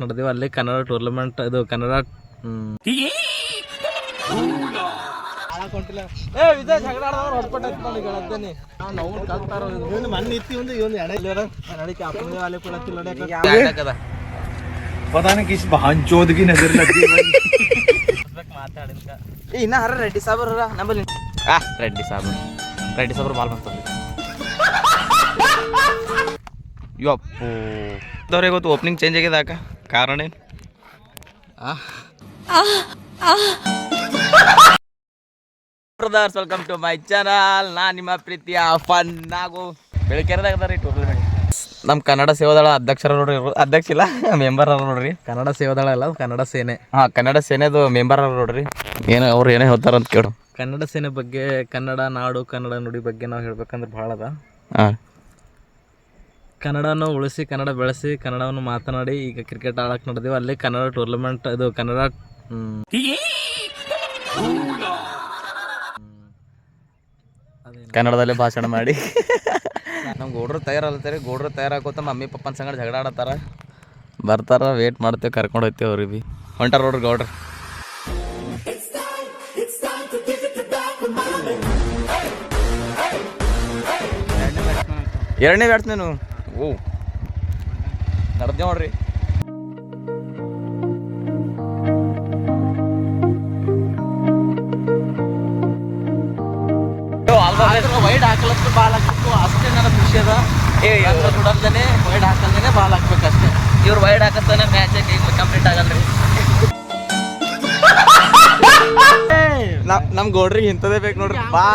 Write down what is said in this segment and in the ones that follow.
ನೋಡಿದೀವಿ ಅಲ್ಲಿ ಕನ್ನಡ ಟೂರ್ನಮೆಂಟ್ ಇದು ಕನ್ನಡ ಇನ್ನ ಹರ ರೆಡ್ಡಿ ಸಾಬರ್ ಆ ರೆಡ್ಡಿ ಸಾಬರ್. ರೆಡ್ಡಿ ಸಾಬರ್ ಬಾಲ್ ಬಂತು. ಯಪ್ಪು. ಗೊತ್ತು ಓಪನಿಂಗ್ ಚೇಂಜ್ ಆಗಿದೆ ಅಕ್ಕ ಕಾರಣ ಏನು? Brothers welcome to my channel ನಾ ನಿಮ್ಮ ಪ್ರೀತಿಯ ಫನ್ ಆಗು ಬೆಳಕೆರೆದಾಗ ರೀ ಟೂರ್ನಮೆಂಟ್ ನಮ್ಮ ಕನ್ನಡ ಸೇವಾದಳ ಅಧ್ಯಕ್ಷರ ನೋಡ್ರಿ ಇವ್ರು. ಅಧ್ಯಕ್ಷ ಇಲ್ಲ ಮೆಂಬರ್ ಅರ ನೋಡ್ರಿ. ಕನ್ನಡ ಸೇವಾದಳ ಅಲ್ಲ ಕನ್ನಡ ಸೇನೆ. ಹಾಂ ಕನ್ನಡ ಸೇನೆದು ಮೆಂಬರ್ ಅರ ನೋಡ್ರಿ. ಏನು ಅವ್ರು ಏನೇ ಹೇಳ್ತಾರಂತ ಕೇಳು. ಕನ್ನಡ ಸೇನೆ ಬಗ್ಗೆ ಕನ್ನಡ ನಾಡು ಕನ್ನಡ ನುಡಿ ಬಗ್ಗೆ ನಾವು ಹೇಳ್ಬೇಕಂದ್ರೆ ಭಾಳ ಅದ. ಹಾಂ. ಕನ್ನಡವನ್ನು ಉಳಿಸಿ ಕನ್ನಡ ಬೆಳೆಸಿ ಕನ್ನಡವನ್ನು ಮಾತನಾಡಿ ಈಗ ಕ್ರಿಕೆಟ್ ಆಡಕ್ಕೆ ನೋಡಿದೀವಿ. ಅಲ್ಲಿ ಕನ್ನಡ ಟೂರ್ನಮೆಂಟ್ ಇದು ಕನ್ನಡ ಕನ್ನಡದಲ್ಲಿ ಕನ್ನಡದಲ್ಲೇ ಭಾಷಣ ಮಾಡಿ. ನಮ್ಮ ಗೌಡ್ರು ತಯಾರಲ್ತಾರೆ ಗೌಡ್ರು ತಯಾರಾಕೋತ ಮಮ್ಮಿ ಪಪ್ಪನ ಸಂಗಡ ಜಗಳ ಆಡತ್ತಾರ. ಬರ್ತಾರ ವೇಟ್ ಮಾಡ್ತೇವೆ ಕರ್ಕೊಂಡು ಹೋಗ್ತೇವೆ ಅವ್ರಿಗೆ ಭೀ ಹೊಂಟಾರ ನೋಡ್ರಿ ಗೌಡ್ರು. ಎರಡನೇ ಬ್ಯಾಟ್ಸ್ಮೇನು ಓ. ನಡ್ದೆ ನೋಡ್ರಿ. ವೈಡ್ ಹಾಕಲಷ್ಟು ಬಾಲ್ ಹಾಕ್ಬೇಕು. ಅಷ್ಟೇ ನನ್ನ ಖುಷಿ ಅದ. ಏ ಎಲ್ಲ ನೋಡಲ್ದೇನೆ ವೈಡ್ ಹಾಕಲ್ದೇನೆ ಬಾಲ್ ಹಾಕ್ಬೇಕು ಅಷ್ಟೇ ಇವ್ರು ವೈಡ್ ಹಾಕತ್ತಾನೆ ಮ್ಯಾಚ್ ಕಂಪ್ಲೀಟ್ ಆಗಲ್ರಿ? ನಮ್ ಗೋಡ್ರಿಗೆ ಇಂಥದೇ ಬೇಕು ನೋಡ್ರಿ. ಬಾ.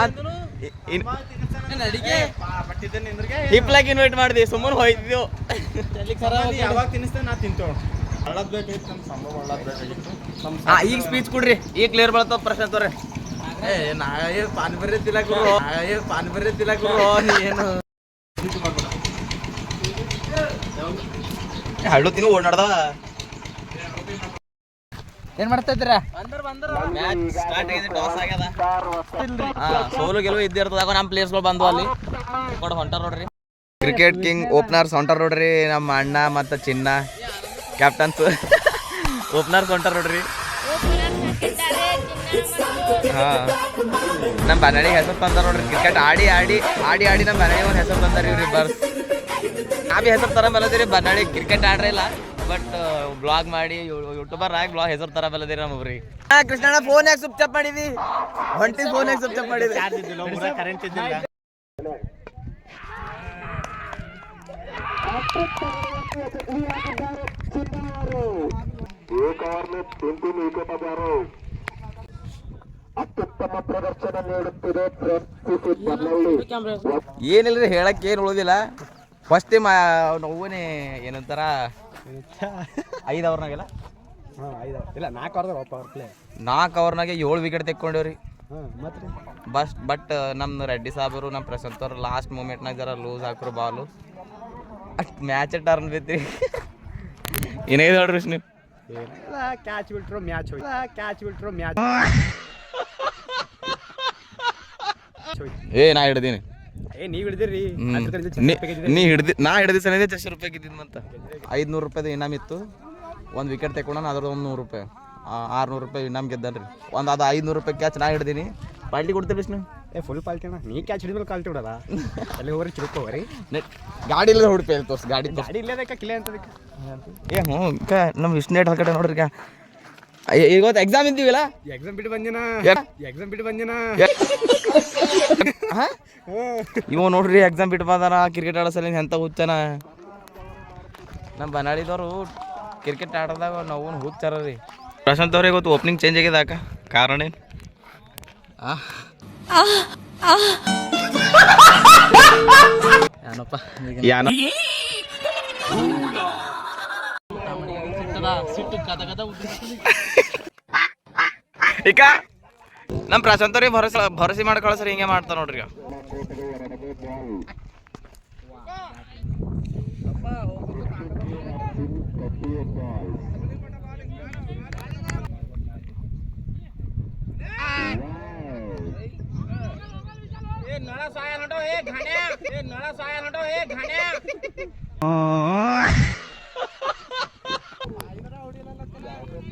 ಹಿಪ್ಲಾಕ್ ಇನ್ವೈಟ್ ಮಾಡಿದ್ವಿ ಸುಮ್ಮನೆ ಹೋಯ್ತಿದ್ವಿ. ಯಾವಾಗ ತಿನ್ನಿಸ್ತೇನೆ ನಾ ತಿಂತೇವೆ ಹಾ ಈಗ ಸ್ಪೀಚ್ ಕೊಡ್ರಿ ಈಗ ಕ್ಲಿಯರ್ ಬರ್ತದ ಪ್ರಶ್ನೆ ತೋರಿ ಏ ನಾ ಏ ಪಾನಿಪುರಿ ತಿಲಕ್ ಏ ಪಾನಿಪುರಿ ನೀ ಏನು? ಹಳ್ಳು ತಿನ್ನು ಓಡಾಡ್ದ ಏನ್ ಮಾಡ್ತಾ ಇದ್ದೀರಾ? ಮ್ಯಾಚ್ ಸ್ಟಾರ್ಟ್ ಆಗಿದೆ ಟಾಸ್ ಆಗ್ಯದ. ಹಾ ಸೋಲು ಗೆಲುವು ಇದ್ದೇ ಇರ್ತದ ನಮ್ಮ ಪ್ಲೇಯರ್ಸ್ಗಳು ಬಂದು ಅಲ್ಲಿ. ಕೊಡ ಹೊಂಟಾರ ನೋಡ್ರಿ. ಕ್ರಿಕೆಟ್ ಕಿಂಗ್ ಓಪನರ್ಸ್ ಹೊಂಟಾರ ನೋಡ್ರಿ. ನಮ್ಮ ಅಣ್ಣ ಮತ್ತು ಚಿನ್ನ. ಕ್ಯಾಪ್ಟನ್ಸ್ ಓಪನರ್ಸ್ ಹೊಂಟಾರ ನೋಡ್ರಿ. ಹಾ. ನಮ್ಮ ಬನ್ನಡಿಗೆ ಹೆಸರು ತಂದಾರ ನೋಡ್ರಿ. ಕ್ರಿಕೆಟ್ ಆಡಿ ಆಡಿ ಆಡಿ ಆಡಿ ನಮ್ಮ ಬನ್ನಡಿ ಒಂದು ಹೆಸರು ತಂದಾರ ಇವ್ರಿ ಬರ್ಸ್ ನಾ ಬಿ ಹೆಸರು ತರ ಬೆಲದಿರಿ ಬನ್ನಡಿ ಕ್ರಿಕೆಟ್ ಆಡ್ರಿ ಇಲ್ಲ. ಬಟ್ ಬ್ಲಾಗ್ ಮಾಡಿ ಯೂಟ್ಯೂಬರ್ ಆಗಿ ಬ್ಲಾಗ್ ಹೆಸರು ತರ ಬಲ್ಲದಿರ ನಮ್ಮೊಬ್ರಿ ಕೃಷ್ಣ ಫೋನ್ ಯಾಕೆ ಸುಪ್ ಚಪ್ ಮಾಡಿದಿ? ಹೊಂಟಿ ಫೋನ್ ಯಾಕೆ ಸುಪ್ ಚಪ್ ಮಾಡಿದಿ? ಕರೆಂಟ್ ಇದ್ದಿಲ್ಲ ಏನಿಲ್ರಿ ಹೇಳಕ್ ಏನು ಉಳಿದಿಲ್ಲ. ಫಸ್ಟ್ ಟೈಮ್ ನೋವನೇ ಏನಂತಾರ? ಐದು ಅವ್ರನಾಗೆಲ್ಲ? ಹಾಂ ಐದು ಇಲ್ಲ ನಾಲ್ಕು ವಾರದ ಅವ್ರ ಪ್ಲೇ ನಾಲ್ಕು ಅವ್ರನಾಗೆ ಏಳು ವಿಕೆಟ್ ತೆಕ್ಕೊಂಡೇವ್ರಿ. ಹಾಂ ಮತ್ತೆ ಬಸ್ ಬಟ್ ನಮ್ಮ ರೆಡ್ಡಿ ಸಾಬರು ನಮ್ಮ ಪ್ರಶಾಂತ್ ಅವ್ರು ಲಾಸ್ಟ್ ಮೂಮೆಂಟ್ನಾಗ ಜರ ಲೂಸ್ ಹಾಕ್ರು ಬಾಲು ಅಷ್ಟು ಮ್ಯಾಚ್ ಟರ್ನ್ ಬಿತ್ತಿ ಏನೇ ನೋಡ್ರಿ ವಿಷ್ಣು ಏನಿಲ್ಲ ಕ್ಯಾಚ್ ಬಿಟ್ರು ಮ್ಯಾಚ್ ಹೋಯ್ತು. ಕ್ಯಾಚ್ ಬಿಟ್ರು ಮ್ಯಾಚ್ ಏ ನಾ ಹಿಡ್ದೀನಿ. ಹಿಡಿದಿರಿ. ನೀ- ಹಿಡ್ದಿ ನಾ ಹಿಡ್ದಿ ಸನಿದೆ ಚಶ್ ರೂಪಾಯಿ ಇದ್ದಿದ್ದು ಮತ್ತ. ಐದ್ನೂರು ರೂಪಾಯ್ದು ಇನಾಮ್ ಇತ್ತು. ಒಂದು ವಿಕೆಟ್ ತೆಕ್ಕೊಂಡ ಅದ್ರದ್ದು ಒಂದು ನೂರು ರೂಪಾಯಿ. ಆರ್ನೂರು ರೂಪಾಯಿ ಇನಾಮ್ ಗೆದ್ದನ್ರಿ ಒಂದು ಅದು ಐದ್ನೂರು ರೂಪಾಯಿ ಕ್ಯಾಚ್ ನಾ ಹಿಡ್ದೀನಿ. ಪಾಲ್ಟಿ ಕೊಡ್ತೀರಿ ವಿಷ್ಣು ಏ ಫುಲ್ ಪಾಲ್ಟಿ ಅಣ್ಣ. ನೀ ಕ್ಯಾಚ್ ಹಿಡಿದ್ಮೇಲೆ ಕಾಲ್ಟಿ ಬಿಡಲ್ಲ ಅಲ್ಲಿ ಹೋಗ್ರಿ? ಚಿರುಕೋರಿ ನೆಟ್ ಗಾಡಿ ಇಲ್ಲ ಹುಡುಪಿ ತೋರ್ಸ್ ಗಾಡಿ ತೋರ್ಸ್. ಗಾಡಿ ಇಲ್ಲದಕ್ಕೆ ಕಿಲೆ ಅಂತದಕ್ಕೆ. ಏ ಹ್ಞೂ ಕ ನಮ್ಮ ವಿಷ್ಣು ಏಟ್ ಕಡೆ ನೋಡ್ರಿ ಈಗ ಇವತ್ತು ಎಕ್ಸಾಮ್ ಇದ್ದೀವಿಲ್ಲ? ಎಕ್ಸಾಮ್ ಬಿಟ್ಟು ಬಂದಿನ? ಎಕ್ಸಾಮ್ ಬಿಟ್ಟು ಬಂದಿನ? ಇವ ನೋಡ್ರಿ ಎಕ್ಸಾಮ್ ಬಿಟ್ಟು ಬಂದಾನ ಕ್ರಿಕೆಟ್ ಆಡೋ ಸಲ ಎಂತ ಹುಚ್ಚನ. ನಮ್ಮ ಬನಾಳಿದವರು ಕ್ರಿಕೆಟ್ ಆಡೋದಾಗ ನಾವು ಹುಚ್ಚಾರ ರೀ. ಪ್ರಶಾಂತ್ ಅವ್ರಿಗೆ ಇವತ್ತು ಓಪನಿಂಗ್ ಚೇಂಜ್ ಆಗಿದೆ ಅಕ್ಕ ಕಾರಣ ಏನು? ಏನಪ್ಪ ಯಾನ ಈಗ नम प्रशांत भरोसे कल सर हिंगे नोड्री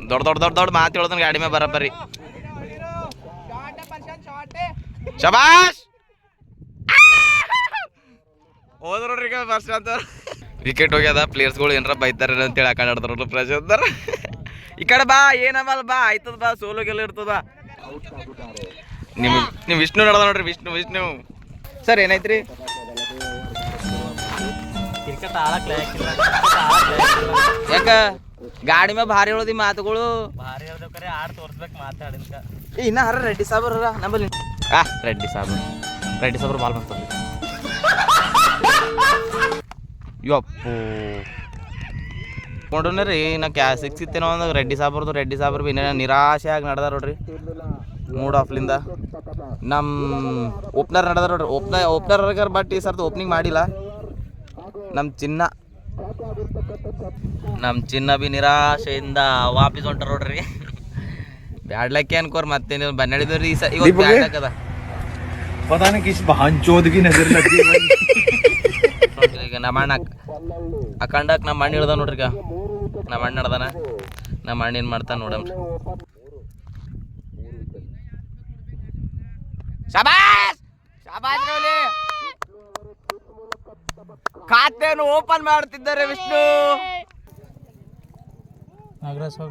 दौड़ दौड़ दौड़ दौड़ मात गाड़ी में बराबरी ಶಬಾಷ್! ಹೋದ್ರ ನೋಡ್ರಿ ಈಗ ಫಸ್ಟ್ ಅಂತ. ವಿಕೆಟ್ ಹೋಗ್ಯದ ಪ್ಲೇಯರ್ಸ್ಗಳು ಏನಾರ ಬೈತಾರ ಅಂತೇಳಿ ಆ ಕಡೆ ಆಡ್ತಾರಲ್ಲ ಪ್ರಶಾಂತ್ ಈ ಕಡೆ ಬಾ ಏನಮ್ಮಲ್ ಬಾ ಆಯ್ತದ ಬಾ ಸೋಲು ಗೆಲ್ಲ ಇರ್ತದ. ನಿಮ್ ನೀವು ವಿಷ್ಣು ನಡ್ದ ನೋಡ್ರಿ ವಿಷ್ಣು ವಿಷ್ಣು. ಸರ್ ಏನಾಯ್ತ್ರಿ? ಯಾಕ? ಗಾಡಿ ಮೇಲೆ ಭಾರಿ ಹೇಳೋದಿ ಮಾತುಗಳು. ಭಾರಿ ಕರೆ ಆಡ್ ತೋರ್ಸ್ಬೇಕು ಮಾತಾಡಿನ್ಕ ಏ ಇನ್ನ ಹರ ರೆಡ್ಡಿ ಸಾಬರ್ ನಂಬಲ್ಲಿ ರೆಡ್ಡಿ ಸಾಬ್ರು ರೆಡ್ಡಿ ಸಾಬ್ರು ಬಾಲ್ ಬಂತಲ್ಲಿ ಯಪ್ಪು. ನೋಡೋಣ ರೀ ನಾ ಕ್ಯಾ ಸಿಕ್ಸಿತ್ತೇನೋ ಅಂದ್ರೆ ರೆಡ್ಡಿ ಸಾಬರ್ದು ರೆಡ್ಡಿ ಸಾಬ್ರು ಬಿ ನಿರಾಶೆ ಆಗಿ ನಡೆದ ನೋಡ್ರಿ. ಮೂಡ್ ಆಫ್ಲಿಂದ ನಮ್ಮ ಓಪ್ನರ್ ನಡೆದ ನೋಡ್ರಿ. ಓಪ್ನರ್ ಓಪ್ನರ್ ಬಟ್ ಈ ಸರ್ದು ಓಪನಿಂಗ್ ಮಾಡಿಲ್ಲ. ನಮ್ಮ ಚಿನ್ನ. ನಮ್ಮ ಚಿನ್ನ ಬಿ ನಿರಾಶೆಯಿಂದ ವಾಪಸ್ ಹೊಂಟಾರ ನೋಡ್ರಿ. ಬ್ಯಾಡ್ಲಕ್ಕೆ ಅನ್ಕೋರ್ ಮತ್ತೇನು ಬನ್ನಡಿದ್ರಿ ಈ ಸ ಇವತ್ತು ಬ್ಯಾಡ್ಲಕ್ಕದ पता नहीं किस बहन चोद की नजर लगी ನೋಡ್ರಿ ಈಗ ನಮ್ಮ ಅಣ್ಣ ಅಕ್ಕಂಡಕ್ ನಮ್ಮ ಅಣ್ಣ ಇಳ್ದ ನೋಡ್ರಿ ಈಗ ನಮ್ಮ ಅಣ್ಣ ನಡ್ದಾನ ನಮ್ಮ ಅಣ್ಣ ಏನು ಮಾಡ್ತಾನ ನೋಡಮ್ರಿ ಶಬಾಸ್ ಶಬಾಸ್ ರೌಲಿ ಖಾತೆಯನ್ನು ಓಪನ್ ಮಾಡ್ತಿದ್ದಾರೆ ವಿಷ್ಣು नागराज साहब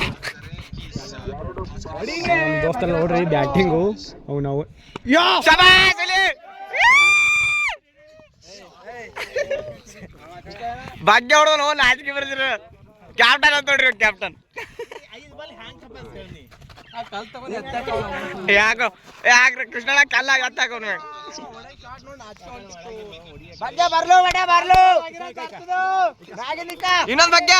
ದೋಸ್ತಲ್ಲ ನೋಡ್ರಿ ಬ್ಯಾಟಿಂಗು. ಅವು ನಾವು. ಭಾಗ್ಯ ಹೊಡೋನು ನಾಚಿಕೆ ಬರ್ದಿರ. ಕ್ಯಾಪ್ಟನ್ ಅಂತ ನೋಡ್ರಿ ಕ್ಯಾಪ್ಟನ್ ಯಾಕೋ ಯಾಕ್ರಿ ಕೃಷ್ಣಣ್ಣ ಕಲ್ಲಾಗ ಹತ್ತಾಕವ್ನು ಇನ್ನೊಂದ್ ಭಾಗ್ಯ.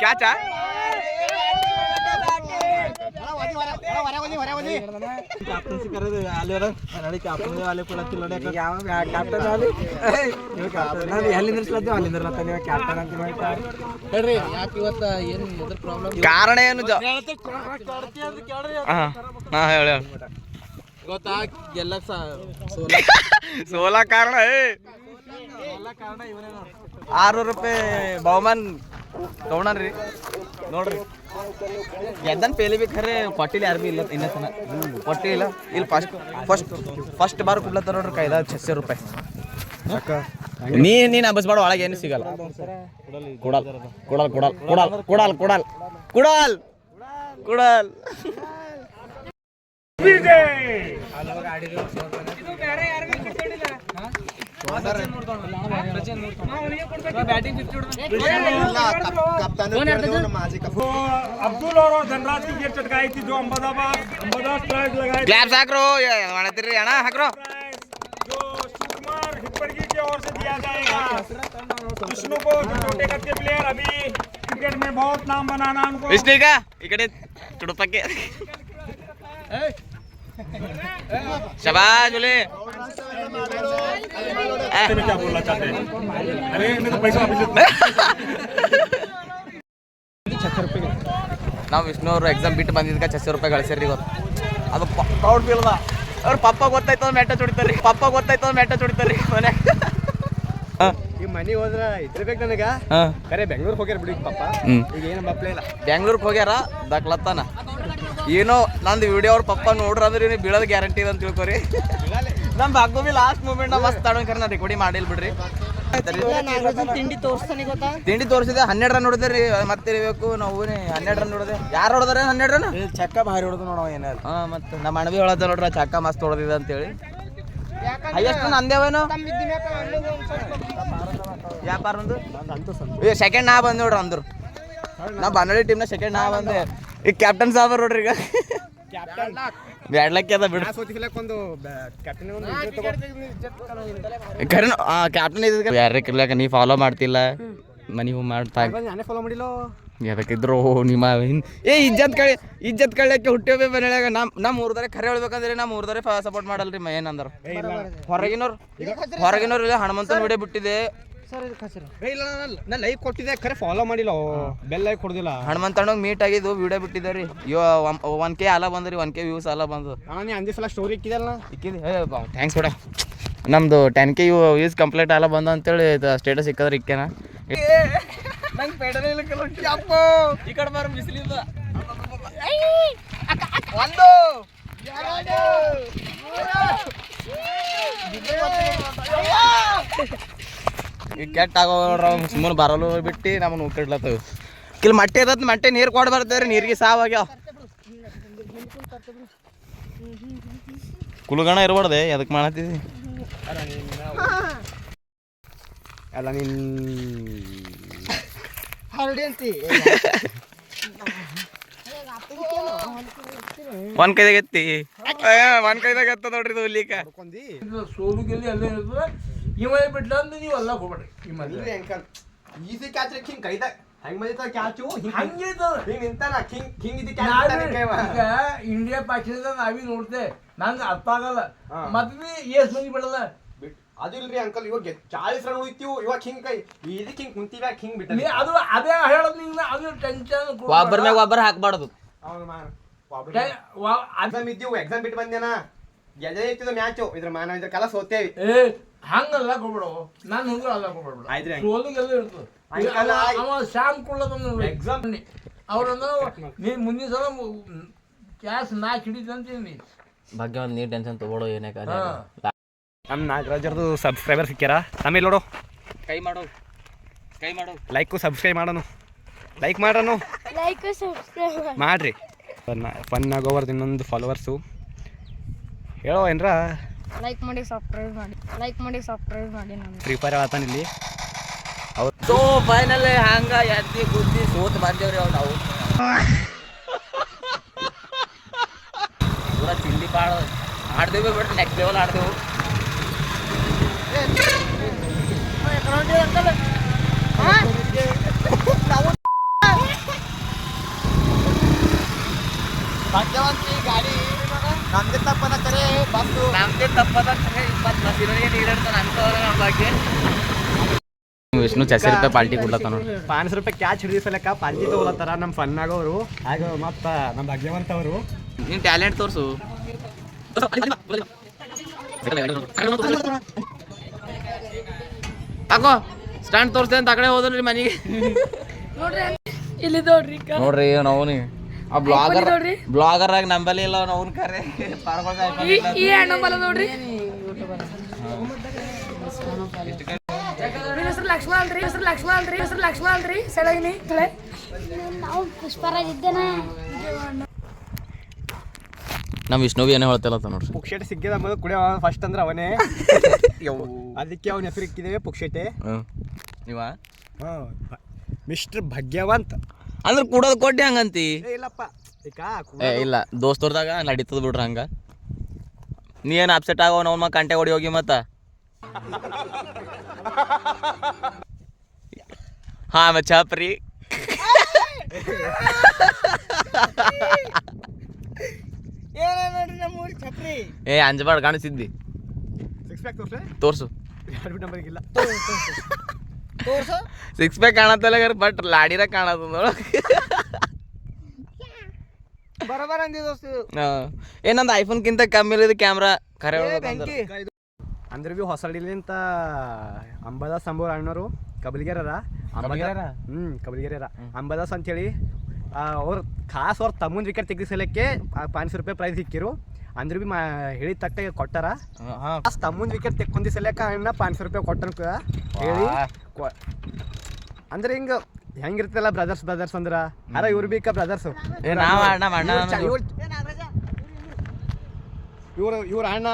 ಕ್ಯಾಚ ಕ್ಯಾಪ್ಟನ್ಸಿ ಕರೆದು ನಾನು ಎಲ್ಲಿ ಅಲ್ಲಿ ಯಾಕೆ ಇವತ್ತ ಏನು ಪ್ರಾಬ್ಲಮ್ ಕಾರಣ ಏನು ಹಾಂ ಹೇಳಿ. ಗೊತ್ತಾ ಗೆಲ್ಲಕ್ ಸೋಲ ಕಾರಣ, ಏ. ಕಾರಣ ಆರು ರೂಪಾಯಿ ಬಹುಮಾನ್ ತಗೊಂಡ್ರಿ ನೋಡ್ರಿ. ಎದ್ದನ್ ಪೇಲಿ ಬೇಕಾರೆ ಖರೆ ಕೊಟ್ಟಿಲ್ಲ ಯಾರು ಬಿ ಇಲ್ಲ ಇನ್ನ ತನ. ಕೊಟ್ಟಿ ಇಲ್ಲ. ಇಲ್ಲಿ ಫಸ್ಟ್ ಫಸ್ಟ್ ಫಸ್ಟ್ ಬಾರ್ ಕುಡ್ಲತ್ತಾರ ನೋಡ್ರಿ ಕೈದ ಛಸ್ಸಿ ರೂಪಾಯಿ. ನೀ ನೀನ್ ಹಬ್ಬಸ್ಬೇಡ ಒಳಗೆ ಏನು ಸಿಗಲ್ಲ. ಕೊಡಲ್ ಕೊಡಲ್ ಕೊಡಲ್ ಕೊಡಲ್ ಕೊಡಲ್ ಕೊಡಲ್ ಕೊಡಲ್ ಕೊಡಲ್. अब्दुल और धनराज की गेट चटकाई थी जो अहमदाबाद अहमदाबाद स्ट्राइक लगाई हाकरो ये तेरे हाकरो जो सुकुमार की ओर से दिया जाएगा विष्णु को छोटे कद के प्लेयर अभी क्रिकेट में बहुत नाम बनाना उनको इसने का इकडे चुड़पके। ए ಶಬಾಜ್ ಒಲೆ में क्या बोलना चाहते हैं अरे मैं तो पैसा वापस ನಾವು ವಿಷ್ಣು ಅವರು ಎಕ್ಸಾಮ್ ಬಿಟ್ಟು ಬಂದಿದ್ದಕ್ಕೆ ಚಸ್ಸಿ ರೂಪಾಯಿ ಗಳಿಸಿರಿ ಇವತ್ತು ಅದು ಪ್ರೌಡ್ ಫೀಲ್ ಅದ ಅವ್ರ ಪಪ್ಪ ಗೊತ್ತಾಯ್ತು ಮೆಟ್ಟ ಚುಡಿತಾರ್ರಿ ಪಪ್ಪ ಗೊತ್ತಾಯ್ತು ಮೆಟ್ಟ ಚುಡಿತಾರ್ರಿ ಮನೆ ಈ ಮನಿ ಹೋದ್ರ ಇದ್ರಬೇಕು ನನಗ ಹಾಂ ಕರೆ ಬೆಂಗ್ಳೂರ್ ಹೋಗ್ಯಾರ ಬಿಡಿ ಪಾಪ ಹ್ಞೂ ಈಗ ಏನು ಬಪ್ಲೇ ಇಲ್ಲ ಬ್ಯಾಂಗ್ಳೂರ್ಗೆ ಹೋಗ್ಯಾರ ದಕ್ಲತ್ತಾನ ಏನೋ ನಂದು ವಿಡಿಯೋ ಅವ್ರ ಪಪ್ಪ ನೋಡ್ರ ಅಂದ್ರೆ ನೀವು ಬೀಳೋದು ಗ್ಯಾರಂಟಿ ಅಂತ ತಿಳ್ಕೊರಿ. ನಮ್ಮ ಬಿ ಲಾಸ್ಟ್ ಮೂಮೆಂಟ್ ನಾ ಮಸ್ತ್ ಆಡೋನ್ ಕರೆ ನಾ ರೆಕಾರ್ಡಿಂಗ್ ಮಾಡಿಲ್ಲ ಬಿಡ್ರಿ ತಿಂಡಿ ತೋರಿಸ್ತಾನೆ ಗೊತ್ತಾ? ತಿಂಡಿ ತೋರಿಸಿದೆ ಹನ್ನೆರಡು ರನ್ ಹೊಡೆದ್ರಿ ರೀ ಮತ್ತೆ ಇರಬೇಕು ನಾವು ಹನ್ನೆರಡು ರನ್ ಹೊಡೆದೆ ಯಾರು ಹೊಡೆದಾರೆ ಹನ್ನೆರಡು ರನ್ ಚಕ್ಕ ಭಾರಿ ಹೊಡೆದು ನೋಡವ ಏನಾರು. ಹಾ ಮತ್ತೆ ನಮ್ಮ ಅಣವಿ ಹೊಳದ ನೋಡ್ರ ಚಕ್ಕ ಮಸ್ತ್ ಹೊಡೆದಿದೆ ಅಂತೇಳಿ. ಹೈಯೆಸ್ಟ್ ನಂದೇವೇನು ವ್ಯಾಪಾರ ಒಂದು ಸೆಕೆಂಡ್ ನಾ ಬಂದ್ ನೋಡ್ರಿ ಅಂದ್ರು. ನಾ ಬನ್ನಡಿ ಟೀಮ್ನ ಸೆಕೆಂಡ್ ನಾ ಬಂದೆ. ಈಗ ಕ್ಯಾಪ್ಟನ್ ಸಾಬರ್ ನೋಡ್ರಿ ಈಗ. ಬ್ಯಾಡ್ಲಕ್ಕೆ ಅದ ಬಿಡು. ಒಂದು ಕ್ಯಾಪ್ಟನ್ ಕ್ಯಾಪ್ಟನ್ ಇದ್ದ ಯಾರೇ ಕಿರ್ಲಾಕ ನೀ ಫಾಲೋ ಮಾಡ್ತಿಲ್ಲ? ಮನಿ ಹೂ ಮಾಡ್ತಾ ಫಾಲೋ ಮಾಡಿಲ್ಲ? ಎದಕ್ಕಿದ್ರು ನಿಮ್ಮ ಏ ಇಜ್ಜತ್ ಕಳೆ ಇಜ್ಜತ್ ಕಳ್ಯಕ್ಕೆ ಹುಟ್ಟೇವೆ ಮನೆಯಾಗ ನಮ್ ನಮ್ಮ ಊರ್ದಾರೆ ಖರೆ ಹೇಳ್ಬೇಕಂದ್ರೆ ನಮ್ಮ ಊರ್ದಾರೆ ಸಪೋರ್ಟ್ ಮಾಡಲ್ರಿ ಮ ಏನಂದ್ರ. ಹೊರಗಿನವ್ರು ಹೊರಗಿನವ್ರು ಇಲ್ಲ ಹನುಮಂತನ ವಿಡಿಯೋ ಬಿಟ್ಟಿದೆ. ಏ ಇಲ್ಲ ನಾನು ಲೈಕ್ ಕೊಟ್ಟಿದ್ದೆ ಖರೆ ಫಾಲೋ ಮಾಡಿಲ್ಲ. ಬೆಲ್ ಲೈಕ್ ಕೊಡ್ದಿಲ್ಲ. ಹನುಮಂತಣ್ಣಗ್ ಮೀಟ್ ಆಗಿದ್ದು ವಿಡಿಯೋ ಬಿಟ್ಟಿದ್ದೆ ರೀ ಯೋ ಒನ್ ಕೆ ಅಲ ಬಂದ್ರಿ ಒನ್ ಕೆ ವ್ಯೂಸ್ ಅಲ ಬಂದು. ನಾನು ಅಂದಿ ಸಲ ಸ್ಟೋರಿ ಇಕ್ಕಿದಲ್ಲ ಹೇ ಥ್ಯಾಂಕ್ಸ್ ಬಿಡ. ನಮ್ದು ಟೆನ್ ಕೆ ವ್ಯೂಸ್ ಯೂಸ್ ಕಂಪ್ಲೀಟ್ ಅಲ್ಲ ಬಂದು ಅಂತೇಳಿ ಸ್ಟೇಟಸ್ ಇಕ್ಕದ್ರೆ ಇಕ್ಕೇನ? ನಂಗೆ ಪೆಡಲ್ ಈ ಕಡೆ ಬಾರ ಬಿಸಿಲಿಲ್ಲ ಒಂದು! ಈ ಕೆಟ್ಟ ಆಗೋರ ಸುಮ್ಮನೆ ಬರಲು ಬಿಟ್ಟು ನಮ್ಮನ್ನು ಉಕ್ಕಿಡ್ಲತ್ತವು. ಕಿಲ್ ಮಟ್ಟೆ ಇರತ್ ಮಟ್ಟೆ ನೀರು ಕೊಡ್ ರೀ ನೀರಿಗೆ ಸಾವಾಗ್ಯಾವ ಕುಲಗಣ ಇರ್ಬಾರ್ದೆ ಅದಕ್ಕೆ ಮಾಡತ್ತಿದ್ದಿ ಅಲ್ಲ ನಿನ್ ಹರಡಿ ಅಂತಿ. ಒಂದ್ ಕೈದಾಗ ಎತ್ತಿ. ಒಂದ್ ಕೈದಾಗ ಎತ್ತ ನೋಡ್ರಿ ಇದು ಸೋಲು ಗೆಲ್ಲಿ ಅಲ್ಲೇ ಇವೇ ಬಿಡ್ಲ ಅಂದ್ರೆ ನೀವು ಎಲ್ಲ ಹೋಗ್ಬೇಡ್ರಿ. ಈ ಮದ್ವೆ ಈಸಿ ಕ್ಯಾಚ್ ಹಿಂಗ್ ಕೈದ ಹೆಂಗ್ ಬಂದಿತ್ತ ಕ್ಯಾಚು? ಹಂಗೆ. ಹಿಂಗ್. ನಿಂತಾನ. ಹಿಂಗ್ ಹಿಂಗ್ ಇದ್ದಿ ಈಗ ಇಂಡಿಯಾ ಪಾಕಿಸ್ತಾನ ನಾವೇ ನೋಡ್ತೆ. ನಂಗೆ ಅರ್ಥ ಆಗಲ್ಲ. ಮತ್ತೆ ಏಸ್ ಮಂದಿ ಬಿಡಲ್ಲ. ಅದಿಲ್ರಿ ಅಂಕಲ್ ಇವಾಗ ಚಾಳಿಸ್ ರನ್ ಉಳಿತೀವು. ಇವಾಗ ಹಿಂಗ್ ಕೈ ಇದಕ್ಕೆ ಹಿಂಗ್ ಕುಂತಿವಾಗ ಹಿಂಗ್ ಬಿಟ್ಟ ನೀ ಅದು ಅದೇ ಹೇಳೋದು ನಿಂಗೆ ಅದು ಟೆನ್ಷನ್ ಒಬ್ಬರ ಮ್ಯಾಗ ಒಬ್ಬರ ಹಾಕ್ಬಾರ್ದು. ಎಕ್ಸಾಮ್ ಇದ್ದೀವು ಎಕ್ಸಾಮ್ ಬಿಟ್ಟು ಬಂದೇನಾ ಗೆಜೆ ಇತ್ತಿದ್ದು ಮ್ಯಾಚು ಇದ್ರ ಮಾನ ಇದ್ರ ಕಲಾ ಸೋತೇವಿ ಏ ಹಂಗಲ್ಲ ಕೊಡ್ಬಿಡು. ನಾನು ಹಂಗ ಅಲ್ಲ ಕೊಡ್ಬಿಡು. ಆಯ್ತ್ರಿ. ಸೋಲಿಗೆಲ್ಲ ಇರ್ತದೆ. ಈಗ ಅವ-. ಅವ ಶ್ಯಾಮ್ ಕೊಳ್ಳೋದನ್ನ Exam. ಅವ್ರಂದ್ರೆ ನೀ ಮುಂದಿನ ಸಲ ಕ್ಯಾಶ್ ನಾಕ್ ಹಿಡಿತಂತೀನಿ ಬಗ್ಗೆ ಒಂದು ನೀ ಟೆನ್ಷನ್ ತಗೊಳ್ಳೋ ಏನೇ ಕಾರ್ಯ ಹಾ. ನಮ್ಮ ನಾಗರಾಜರ್ದು ಸಬ್ಸ್ಕ್ರೈಬರ್ ಸಿಕ್ಕ್ಯಾರ? ಆಮೇಲೆ ನೋಡು. ಕೈ ಮಾಡೋ. ಕೈ ಮಾಡೋ. ಲೈಕು ಸಬ್ಸ್ಕ್ರೈಬ್ ಮಾಡೋನು. ಲೈಕ್ ಮಾಡೋನು. ಲೈಕ್ ಸಬ್ಸ್ಕ್ರೈಬ್ ಮಾಡ್ರಿ. ಫನ್ ಆಗೋವರ್ದು ಇನ್ನೊಂದು ಫಾಲೋವರ್ಸು ಹೇಳೋ ಏನ್ರ? ಲೈಕ್ ಮಾಡಿ ಸಬ್ಸ್ಕ್ರೈಬ್ ಮಾಡಿ ಲೈಕ್ ಮಾಡಿ ಸಬ್ಸ್ಕ್ರೈಬ್ ಮಾಡಿ ನಮ್ಗೆ ಫ್ರೀ ಫೈರ್ ಆತಾನ ಇಲ್ಲಿ ಸೊ ಫೈನಲ್ ಹಂಗ ಎದ್ದಿ ಗುದ್ದಿ ಸೋತ್ ಬಂದೇವ್ರಿ ಅವ್ರು ನಾವು ಪೂರ ಚಿಲ್ಲಿ ಪಾಡ ಆಡ್ದೇವೆ ಬಿಡ್ರಿ ನೆಕ್ಸ್ಟ್ ಲೆವೆಲ್ ಆಡ್ದೇವು ಗಾಡಿ ನಮ್ದೇ ತಪ್ಪನ ಕರೆ ಬಸ್ಸು ನಮ್ದೇ ತಪ್ಪದ ಇಪ್ಪತ್ತು ಬಸ್ಸಿನವರಿಗೆ ನೀರಿಡ್ತಾನೆ ಅಂತವ್ರ ನಮ್ಮ ಬಗ್ಗೆ. ವಿಷ್ಣು ಚಸರಿ ರೂಪಾಯಿ ಪಾಲ್ಟಿ ಕೊಡ್ಲತ್ತ ನೋಡ್ರಿ ಪಾನ್ಸ್ ರೂಪಾಯಿ ಕ್ಯಾಚ್ ಹಿಡಿಸಲಕ್ಕ ಪಾಲ್ಟಿ ತಗೊಳತ್ತಾರ ನಮ್ಮ ಫನ್ ಆಗೋರು ಹಾಗ ಮತ್ತ ನಮ್ಮ ಭಾಗ್ಯವಂತ ಅವರು ನೀನ್ ಟ್ಯಾಲೆಂಟ್ ತೋರ್ಸು. ಅಕ್ಕೋ ಸ್ಟ್ಯಾಂಡ್ ತೋರ್ಸ್ತೇನೆ ಅಂತ ಆ ಕಡೆ ಹೋದ್ರಿ ಮನೆಗೆ. ನೋಡ್ರಿ ಇಲ್ಲಿ ನೋಡ್ರಿ ನೋಡ್ರಿ ನಾವು ಆ ಬ್ಲಾಗರ್. ಬ್ಲಾಗರ್ ಆಗಿ ನಂಬಲ್ಲಿ ಇಲ್ಲ ಅವ್ನ ಕರೆ. ಈ ನೋಡ್ರಿ. ಹೆಸರು ಲಕ್ಷ್ಮಣ ಅಲ್ರಿ ಹೆಸರು ಲಕ್ಷ್ಮಣ ಅಲ್ರಿ ಹೆಸರು ಲಕ್ಷ್ಮಣ ಅಲ್ರಿ ಸೆಳಗಿನಿ ಕಳೆ ನಾವು ಪುಷ್ಪರಾಜ್ ಇದ್ದೇನೆ. ನಮ್ಮ ವಿಷ್ಣುವಿ ಏನೋ ಹೇಳ್ತಿಲ್ಲ ನೋಡ್ರಿ. ಪುಕ್ಷೇಟೆ ಸಿಕ್ಕಿದ ಮೊದಲು ಕುಡಿಯೋ ಫಸ್ಟ್ ಅಂದ್ರೆ ಅವನೇ. ಅದಕ್ಕೆ ಅವನ ಹೆಸರು ಇಕ್ಕಿದ್ದೇವೆ ಪುಕ್ಷೇಟೆ. ಹ್ಞೂ ನೀವ? ಮಿಸ್ಟರ್ ಭಾಗ್ಯವಂತ್. ಅಂದ್ರೆ ಕೂಡೋದು ಕೊಟ್ಟಿ ಹಂಗಂತಿ. ಏ ಇಲ್ಲಪ್ಪ. ಈಗ ಏ ಇಲ್ಲ. ದೋಸ್ತರ್ದಾಗ ನಡೀತದ ಬಿಡ್ರಿ ಹಂಗ. ನೀ ಏನು ಅಪ್ಸೆಟ್ ಆಗೋ ನಾವು ಕಂಟೆ ಹೊಡಿ ಹೋಗಿ ಮತ್ತ? ಹಾ ಮ ಚಾಪ್ರಿ ಏ ಅಂಜಬಾರ್ದು ಕಾಣಿಸಿದ್ದಿ ತೋರ್ಸೆ. ಸಿಕ್ಸ್ ಪ್ಯಾಕ್ ಕಾಣತ್ತಲ್ಲ ಬಟ್ ಲಾಡಿರ ಕಾಣತ್ತ ನೋಡ ಬರಬರ ಅಂದಿ ಏನಂದ ಐಫೋನ್ ಐಫೋನ್ಕಿಂತ ಕಮ್ಮಿ ಇರೋದು ಕ್ಯಾಮ್ರಾ ಕರೆ ಅಂದ್ರೆ ಬಿ ಹೊಸಡಿಲಿಂತ ಅಂಬದಾಸ್ ಅಂಬೋರ್ ಅಣ್ಣವರು ಕಬಲಿಗೆರರ ಕಬಲಿಗೆರರ? ಹ್ಮ್ ಕಬಲಿಗೆರರ ಅಂಬದಾಸ್ ಅಂತೇಳಿ ಅವ್ರ ಖಾಸ್ ಅವ್ರ ತಮ್ಮನ ವಿಕೆಟ್ ತೆಗಿಸಲಿಕ್ಕೆ ಪಾಂಚ್ ರೂಪಾಯಿ ಪ್ರೈಸ್ ಸಿಕ್ಕಿರು ಅಂದ್ರೆ ಬಿ ಮಾ ಹೇಳಿದ ತಕ್ಕ ಕೊಟ್ಟಾರ. ಹಾ ವಿಕೆಟ್ ತೆಕ್ಕೊಂದಿ ತೆಕ್ಕೊಂದಿಸಲಕ್ಕ ಅಣ್ಣ ಪಾಂಚ್ ರೂಪಾಯಿ ಕೊಟ್ಟನು ಹೇಳಿ. ಕೊ- ಅಂದ್ರೆ ಹಿಂಗ ಹೆಂಗಿರ್ತಲ್ಲ ಬ್ರದರ್ಸ್ ಬ್ರದರ್ಸ್ ಅಂದ್ರ? ಅರ ಇವ್ರು ಬೇಕ ಬ್ರದರ್ಸ್ ಏ ನಾವ್ ಅಣ್ಣ ಅಣ್ಣ ಇವ್ರು ಇವ್ರ ಅಣ್ಣ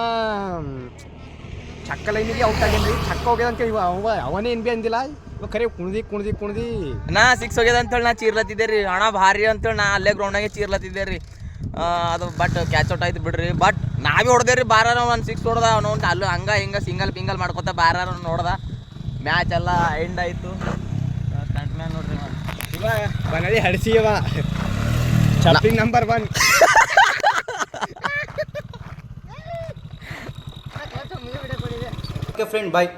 ಚಕ್ಕ ಲೈನಿಗೆ ಔಟ್ ಆಗಿದ್ರಿ ಚಕ್ಕ ಹೋಗ್ಯದ ಅಂತ ಇವ ಅವ ಅವನೇ ಏನ್ ಬಿ ಅಂದಿಲ್ಲ. ಇವ ಕುಣದಿ ಕುಣ್ದಿ ಕುಣ್ದಿ ಕುಣ್ದಿ. ನಾ ಸಿಕ್ಸ್ ಹೋಗ್ಯದ ಅಂತೇಳಿ ನಾ ಚೀರ್ಲತ್ತಿದ್ದೆ ರೀ ಅಣ್ಣ ಭಾರಿ ಅಂತೇಳಿ ನಾ ಅಲ್ಲೇ ಗ್ರೌಂಡಾಗೆ ಚೀರ್ಲತ್ತಿದ್ದೆ ರೀ ಅದು ಬಟ್ ಕ್ಯಾಚ್ ಔಟ್ ಆಯ್ತು ಬಿಡ್ರಿ. ಬಟ್ ನಾವೇ ಹೊಡೆದೇವ್ರಿ ಬಾರಾರ ಒಂದು ಸಿಕ್ಸ್ ಹೊಡೆದ. ಅವನು ಒಂದು ಅಲ್ಲೂ ಹಂಗ ಹಿಂಗ ಸಿಂಗಲ್ ಪಿಂಗಲ್ ಮಾಡ್ಕೊತ ಬಾರಾರ ನೋಡ್ದ. ಮ್ಯಾಚ್ ಎಲ್ಲ ಎಂಡ್ ಆಯ್ತು. ಸ್ಟಂಟ್ ಮ್ಯಾನ್ ನೋಡ್ರಿ ಬನಳಿ ಹಡ್ಸಿಯವ ಚಪ್ಪಿಂಗ್ number one okay friend bye